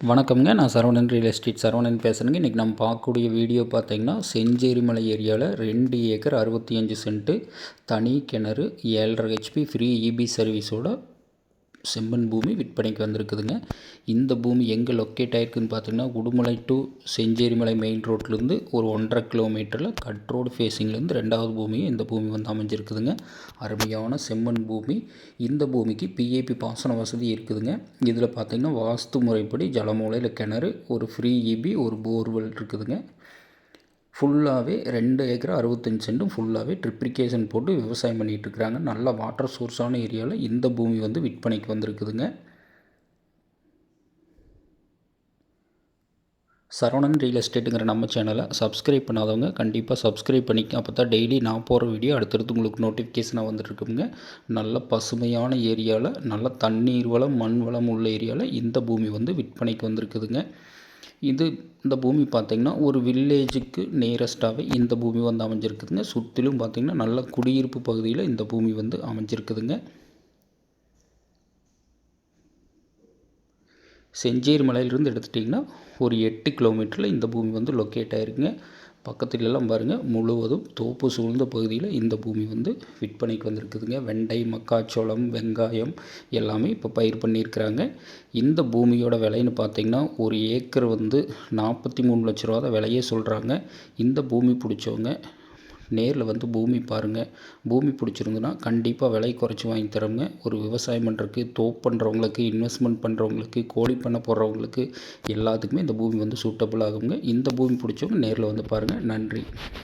வணக்கம்ங்க. நான் Saravanan real estate Saravanan பேசுகிறேங்க இன்றைக்கி நம்ம பார்க்கக்கூடிய வீடியோ பார்த்திங்கன்னா செஞ்சேரிமலை ஏரியாவில் ரெண்டு ஏக்கர் அறுபத்தி அஞ்சு சென்ட்டு தனி கிணறு ஏழரை ஹெச்பி ஃப்ரீ இபி சர்வீஸோட செம்மண் பூமி விற்பனைக்கு வந்திருக்குதுங்க. இந்த பூமி எங்கே லொக்கேட் ஆகிருக்குன்னு பார்த்தீங்கன்னா உடுமலை டு செஞ்சேரிமலை மெயின் ரோட்லேருந்து ஒரு ஒன்றரை கிலோமீட்டரில் கட் ரோடு ஃபேஸிங்லேருந்து ரெண்டாவது பூமியும் இந்த பூமி வந்து அமைஞ்சிருக்குதுங்க. அருமையான செம்மண் பூமி. இந்த பூமிக்கு பிஏபி பாசன வசதி இருக்குதுங்க. இதில் பார்த்திங்கன்னா வாஸ்து முறைப்படி ஜலமூலையில் கிணறு ஒரு ஃப்ரீ இபி ஒரு போர்வெல் இருக்குதுங்க. ஃபுல்லாகவே ரெண்டு ஏக்கர் அறுபத்தஞ்சு சென்டும் ஃபுல்லாகவே ட்ரிப்ளிகேஷன் போட்டு விவசாயம் பண்ணிகிட்ருக்குறாங்க நல்ல வாட்டர் சோர்ஸான ஏரியாவில் இந்த பூமி வந்து விற்பனைக்கு வந்திருக்குதுங்க. சரவணன் ரியல் எஸ்டேட்டுங்கிற நம்ம சேனலை சப்ஸ்கிரைப் பண்ணாதவங்க கண்டிப்பாக சப்ஸ்கிரைப் பண்ணிக்க. அப்போ தான் டெய்லி நான் போகிற வீடியோ அடுத்தடுத்து உங்களுக்கு நோட்டிஃபிகேஷனாக வந்துட்டுருக்குங்க நல்ல பசுமையான ஏரியாவில் நல்ல தண்ணீர் வளம் மண் வளம் உள்ள ஏரியாவில் இந்த பூமி வந்து விற்பனைக்கு வந்திருக்குதுங்க. இது இந்த பூமி பார்த்திங்கன்னா ஒரு வில்லேஜுக்கு நியரஸ்ட்டாகவே இந்த பூமி வந்து அமைஞ்சிருக்குதுங்க. சுற்றிலும் பார்த்திங்கன்னா நல்ல குடியிருப்பு பகுதியில் இந்த பூமி வந்து அமைஞ்சிருக்குதுங்க. செஞ்சேரி மலையிலிருந்து எடுத்துட்டிங்கன்னா ஒரு எட்டு கிலோமீட்டரில் இந்த பூமி வந்து லொக்கேட் ஆகிருக்குங்க பக்கத்துலலாம் பாருங்கள் முழுவதும் தோப்பு சூழ்ந்த பகுதியில் இந்த பூமி வந்து விற்பனைக்கு வந்திருக்குதுங்க. வெண்டை மக்காச்சோளம் வெங்காயம் எல்லாமே இப்போ பயிர் பண்ணியிருக்கிறாங்க. இந்த பூமியோட விலைன்னு பார்த்திங்கன்னா ஒரு ஏக்கர் வந்து நாற்பத்தி மூணு லட்ச ரூபா தான் விலையே சொல்கிறாங்க இந்த பூமி பிடிச்சவங்க நேரில் வந்து பூமி பாருங்கள் பூமி பிடிச்சிருந்துன்னா கண்டிப்பாக விலை குறைச்சி வாங்கி தரோங்க. ஒரு விவசாயம் பண்ணுறதுக்கு தோப் பண்ணுறவங்களுக்கு இன்வெஸ்ட்மெண்ட் பண்ணுறவங்களுக்கு கோழி பண்ண போடுறவங்களுக்கு எல்லாத்துக்குமே இந்த பூமி வந்து சூட்டபுள் ஆகுங்க. இந்த பூமி பிடிச்சவங்க நேரில் வந்து பாருங்கள் நன்றி.